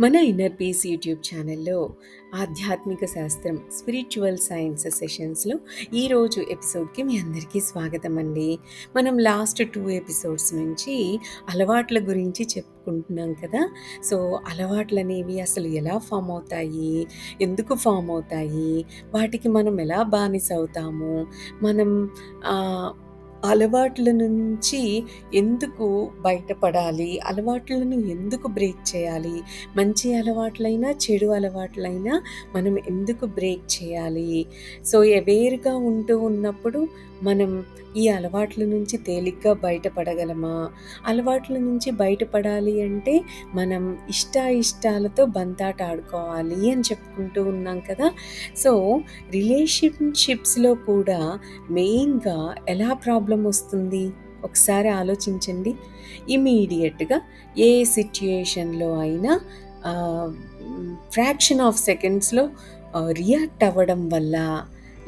మన inner peace YouTube ఛానల్లో ఆధ్యాత్మిక శాస్త్రం స్పిరిచువల్ సైన్స్ సెషన్స్లో ఈరోజు ఎపిసోడ్కి మీ అందరికీ స్వాగతం అండి మనం లాస్ట్ టూ ఎపిసోడ్స్ నుంచి అలవాట్ల గురించి చెప్పుకుంటున్నాం కదా. సో అలవాట్లు అనేవి అసలు ఎలా ఫామ్ అవుతాయి? ఎందుకు ఫామ్ అవుతాయి? వాటికి మనం ఎలా బానిస అవుతాము? మనం అలవాట్ల నుంచి ఎందుకు బయటపడాలి? అలవాట్లను ఎందుకు బ్రేక్ చేయాలి? మంచి అలవాట్లైనా చెడు అలవాట్లైనా మనం ఎందుకు బ్రేక్ చేయాలి? సో అవేర్గా ఉంటూ ఉన్నప్పుడు మనం ఈ అలవాట్ల నుంచి తేలిగ్గా బయటపడగలమా? అలవాట్ల నుంచి బయటపడాలి అంటే మనం ఇష్ట ఇష్టాలతో బంతాట ఆడుకోవాలి అని చెప్పుకుంటూ ఉన్నాం కదా. సో రిలేషన్షిప్స్లో కూడా మెయిన్గా ఎలా ప్రాబ్లం వస్తుంది? ఒకసారి ఆలోచించండి. ఇమీడియట్గా ఏ సిచ్యుయేషన్లో అయినా ఫ్రాక్షన్ ఆఫ్ సెకండ్స్లో రియాక్ట్ అవ్వడం వల్ల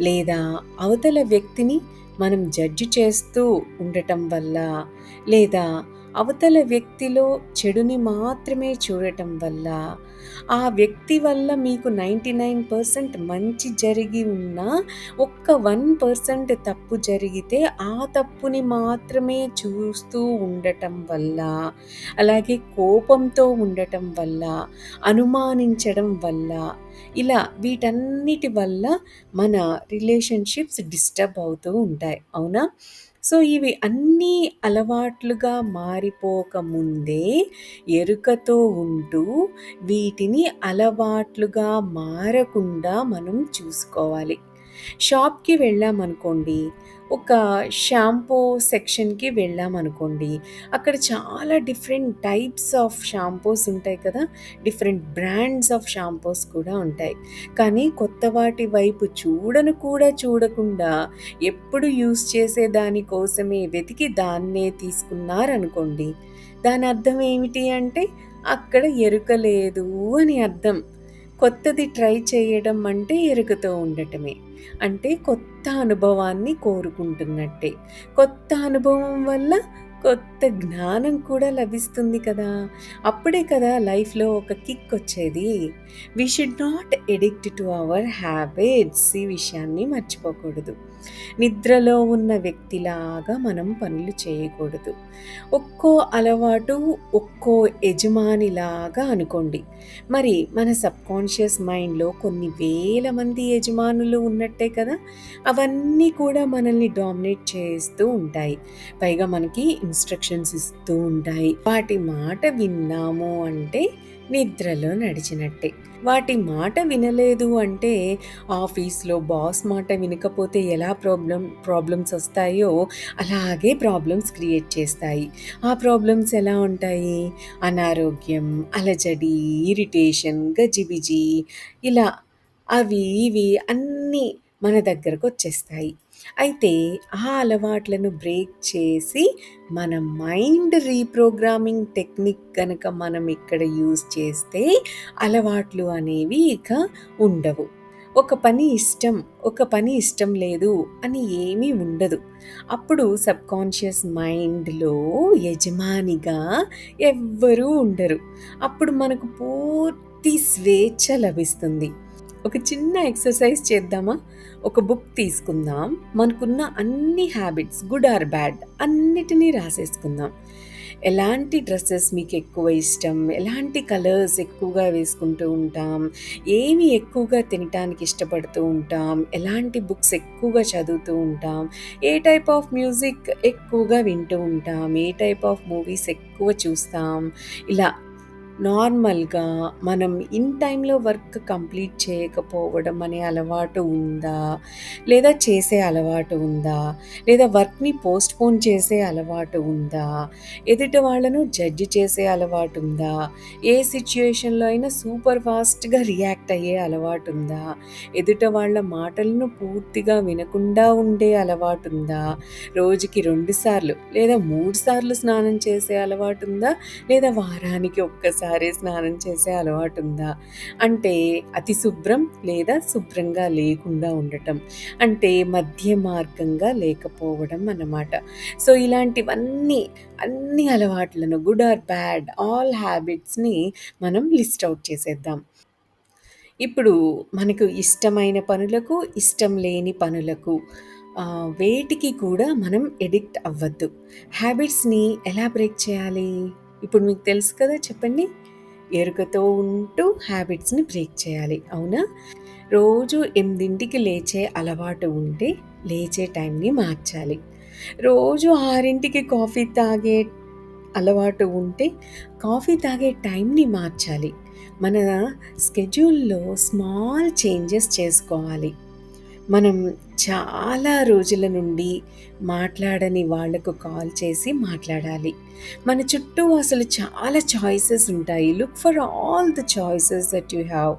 లేదా అవతల వ్యక్తిని మనం జడ్జి చేస్తూ ఉండటం వల్ల లేదా అవతల వ్యక్తిలో చెడుని మాత్రమే చూడటం వల్ల ఆ వ్యక్తి వల్ల మీకు నైంటీ నైన్ పర్సెంట్ మంచి జరిగి ఉన్నా ఒక్క వన్ పర్సెంట్ తప్పు జరిగితే ఆ తప్పుని మాత్రమే చూస్తూ ఉండటం వల్ల అలాగే కోపంతో ఉండటం వల్ల అనుమానించడం వల్ల ఇలా వీటన్నిటి వల్ల మన రిలేషన్షిప్స్ డిస్టర్బ్ అవుతూ ఉంటాయి. అవునా? సో ఇవి అన్నీ అలవాట్లుగా మారిపోకముందే ఎరుకతో ఉంటూ వీటిని అలవాట్లుగా మారకుండా మనం చూసుకోవాలి. షాప్కి వెళ్ళామనుకోండి ఒక షాంపూ సెక్షన్కి వెళ్ళామనుకోండి అక్కడ చాలా డిఫరెంట్ టైప్స్ ఆఫ్ షాంపూస్ ఉంటాయి కదా డిఫరెంట్ బ్రాండ్స్ ఆఫ్ షాంపూస్ కూడా ఉంటాయి. కానీ కొత్త వాటి వైపు చూడను కూడా చూడకుండా ఎప్పుడు యూస్ చేసే దానికోసమే వెతికి దాన్నే తీసుకున్నారనుకోండి దాని అర్థం ఏమిటి అంటే అక్కడ ఎరుక లేదు అని అర్థం. కొత్తది ట్రై చేయడం అంటే ఎరుకతో ఉండటమే. అంటే కొత్త కొత్త అనుభవాన్ని కోరుకుంటున్నట్టే. కొత్త అనుభవం వల్ల కొత్త జ్ఞానం కూడా లభిస్తుంది కదా. అప్పుడే కదా లైఫ్లో ఒక కిక్ వచ్చేది. We should not addict to our habits ఈ విషయాన్ని మర్చిపోకూడదు. నిద్రలో ఉన్న వ్యక్తిలాగా మనం పనులు చేయకూడదు. ఒక్కో అలవాటు ఒక్కో యజమానిలాగా అనుకోండి. మరి మన సబ్కాన్షియస్ మైండ్లో కొన్ని వేల మంది యజమానులు ఉన్నట్టే కదా? అవన్నీ కూడా మనల్ని డామినేట్ చేస్తూ ఉంటాయి. పైగా మనకి ఇన్స్ట్రక్షన్స్ ఇస్తూ ఉంటాయి. వాటి మాట విన్నాము అంటే నిద్రలో నడిచినట్టే. వాటి మాట వినలేదు అంటే ఆఫీస్లో బాస్ మాట వినకపోతే ఎలా ప్రాబ్లం ప్రాబ్లమ్స్ వస్తాయో అలాగే ప్రాబ్లమ్స్ క్రియేట్ చేస్తాయి. ఆ ప్రాబ్లమ్స్ ఎలా ఉంటాయి? అనారోగ్యం అలజడి ఇరిటేషన్ గజిబిజి ఇలా అవి ఇవి అన్నీ మన దగ్గరకు వచ్చేస్తాయి. అయితే ఆ అలవాట్లను బ్రేక్ చేసి మన మైండ్ రీప్రోగ్రామింగ్ టెక్నిక్ కనుక మనం ఇక్కడ యూజ్ చేస్తే అలవాట్లు అనేవి ఇక ఉండవు. ఒక పని ఇష్టం ఒక పని ఇష్టం లేదు అని ఏమీ ఉండదు. అప్పుడు సబ్కాన్షియస్ మైండ్లో యజమానిగా ఎవ్వరూ ఉండరు. అప్పుడు మనకు పూర్తి స్వేచ్ఛ లభిస్తుంది. ఒక చిన్న ఎక్సర్సైజ్ చేద్దామా? ఒక బుక్ తీసుకుందాం. మనకున్న అన్ని హ్యాబిట్స్ గుడ్ ఆర్ బ్యాడ్ అన్నిటినీ రాసేసుకుందాం. ఎలాంటి డ్రెస్సెస్ మీకు ఎక్కువ ఇష్టం? ఎలాంటి కలర్స్ ఎక్కువగా వేసుకుంటూ ఉంటాం? ఏమి ఎక్కువగా తినటానికి ఇష్టపడుతూ ఉంటాం? ఎలాంటి బుక్స్ ఎక్కువగా చదువుతూ ఉంటాం? ఏ టైప్ ఆఫ్ మ్యూజిక్ ఎక్కువగా వింటూ ఉంటాం? ఏ టైప్ ఆఫ్ మూవీస్ ఎక్కువ చూస్తాం? ఇలా నార్మల్గా మనం ఇన్ టైంలో వర్క్ కంప్లీట్ చేయకపోవడం అనే అలవాటు ఉందా? లేదా చేసే అలవాటు ఉందా? లేదా వర్క్ని పోస్ట్పోన్ చేసే అలవాటు ఉందా? ఎదుటి వాళ్ళను జడ్జి చేసే అలవాటు ఉందా? ఏ సిచ్యుయేషన్లో అయినా సూపర్ ఫాస్ట్గా రియాక్ట్ అయ్యే అలవాటు ఉందా? ఎదుట వాళ్ళ మాటలను పూర్తిగా వినకుండా ఉండే అలవాటు ఉందా? రోజుకి రెండుసార్లు లేదా మూడు సార్లు స్నానం చేసే అలవాటు ఉందా? లేదా వారానికి ఒక్కసారి ఒకసారి స్నానం చేసే అలవాటు ఉందా అంటే అతి శుభ్రం లేదా శుభ్రంగా లేకుండా ఉండటం. అంటే మధ్య మార్గంగా లేకపోవడం అన్నమాట. సో ఇలాంటివన్నీ అన్ని అలవాట్లను గుడ్ ఆర్ బ్యాడ్ ఆల్ హ్యాబిట్స్ని మనం లిస్ట్ అవుట్ చేసేద్దాం. ఇప్పుడు మనకు ఇష్టమైన పనులకు ఇష్టం లేని పనులకు వేటికి కూడా మనం ఎడిక్ట్ అవ్వద్దు. హ్యాబిట్స్ని ఎలా బ్రేక్ చేయాలి? ఇప్పుడు మీకు తెలుసు కదా చెప్పండి. ఎరుకతో ఉంటూ హ్యాబిట్స్ని బ్రేక్ చేయాలి అవునా? రోజు ఎనిమిదింటికి లేచే అలవాటు ఉంటే లేచే టైంని మార్చాలి. రోజు ఆరింటికి కాఫీ తాగే అలవాటు ఉంటే కాఫీ తాగే టైంని మార్చాలి. మన స్కెడ్యూల్లో స్మాల్ చేంజెస్ చేసుకోవాలి. మనం చాలా రోజుల నుండి మాట్లాడని వాళ్ళకు కాల్ చేసి మాట్లాడాలి. మన చుట్టూ అసలు చాలా చాయిసెస్ ఉంటాయి. Look for all the choices that you have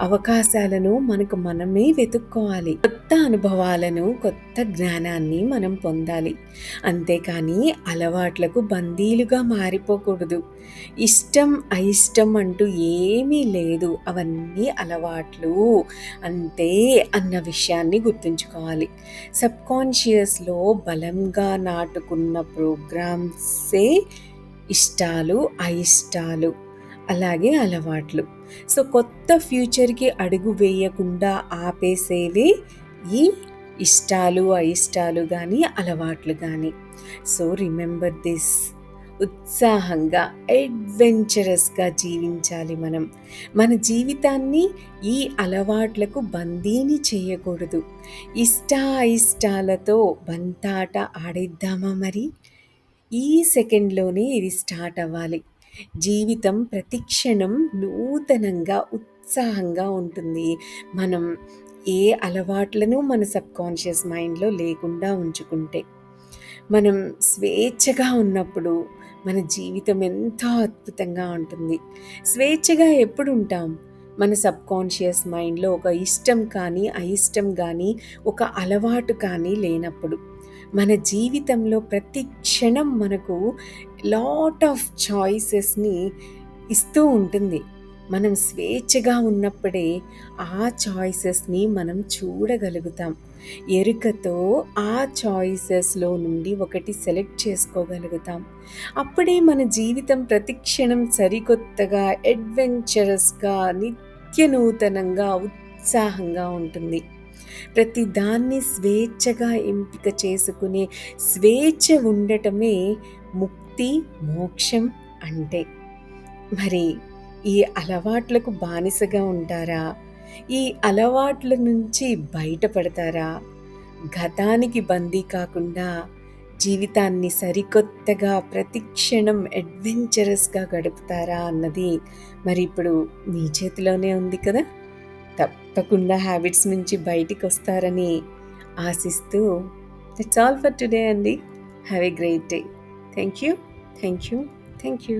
అవకాశాలను మనకు మనమే వెతుక్కోవాలి. కొత్త అనుభవాలను కొత్త జ్ఞానాన్ని మనం పొందాలి. అంతేకాని అలవాట్లకు బందీలుగా మారిపోకూడదు. ఇష్టం అయిష్టం అంటూ ఏమీ లేదు. అవన్నీ అలవాట్లు అంతే అన్న విషయాన్ని గుర్తుంచుకోవాలి. సబ్ కాన్షియస్లో బలంగా నాటుకున్న ప్రోగ్రామ్సే ఇష్టాలు అయిష్టాలు. అలాగే అలవాట్లు. సో కొత్త ఫ్యూచర్కి అడుగు వేయకుండా ఆపేసేవే ఈ ఇష్టాలు అయిష్టాలు కానీ అలవాట్లు కానీ సో రిమెంబర్ దిస్. ఉత్సాహంగా అడ్వెంచరస్గా జీవించాలి మనం. మన జీవితాన్ని ఈ అలవాట్లకు బందీని చేయకూడదు. ఇష్ట అయిష్టాలతో బంతాట ఆడేద్దామా మరి? ఈ సెకండ్లోనే ఇది స్టార్ట్ అవ్వాలి. జీవితం ప్రతిక్షణం నూతనంగా ఉత్సాహంగా ఉంటుంది. మనం ఏ అలవాట్లను మన సబ్కాన్షియస్ మైండ్లో లేకుండా ఉంచుకుంటే మనం స్వేచ్ఛగా ఉన్నప్పుడు మన జీవితం ఎంతో అద్భుతంగా ఉంటుంది. స్వేచ్ఛగా ఎప్పుడు ఉంటాం? మన సబ్కాన్షియస్ మైండ్లో ఒక ఇష్టం కానీ అయిష్టం కానీ ఒక అలవాటు కానీ లేనప్పుడు. మన జీవితంలో ప్రతి క్షణం మనకు లాట్ ఆఫ్ చాయిసెస్ని ఇస్తూ ఉంటుంది. మనం స్వేచ్ఛగా ఉన్నప్పుడే ఆ చాయిసెస్ని మనం చూడగలుగుతాం. ఎరుకతో ఆ చాయిసెస్లో నుండి ఒకటి సెలెక్ట్ చేసుకోగలుగుతాం. అప్పుడే మన జీవితం ప్రతిక్షణం సరికొత్తగా అడ్వెంచరస్గా నిత్య నూతనంగా ఉత్సాహంగా ఉంటుంది. ప్రతి దాన్ని స్వేచ్ఛగా ఎంపిక చేసుకునే స్వేచ్ఛ ఉండటమే ముక్తి మోక్షం అంటే. మరి ఈ అలవాట్లకు బానిసగా ఉంటారా? ఈ అలవాట్ల నుంచి బయటపడతారా? గతానికి బందీ కాకుండా జీవితాన్ని సరికొత్తగా ప్రతిక్షణం అడ్వెంచరస్గా గడుపుతారా అన్నది మరి ఇప్పుడు మీ చేతిలోనే ఉంది కదా? తప్పకుండా హ్యాబిట్స్ నుంచి బయటికి వస్తారని ఆశిస్తూ దట్స్ ఆల్ ఫర్ టుడే అండి. Have a great day thank you thank you thank you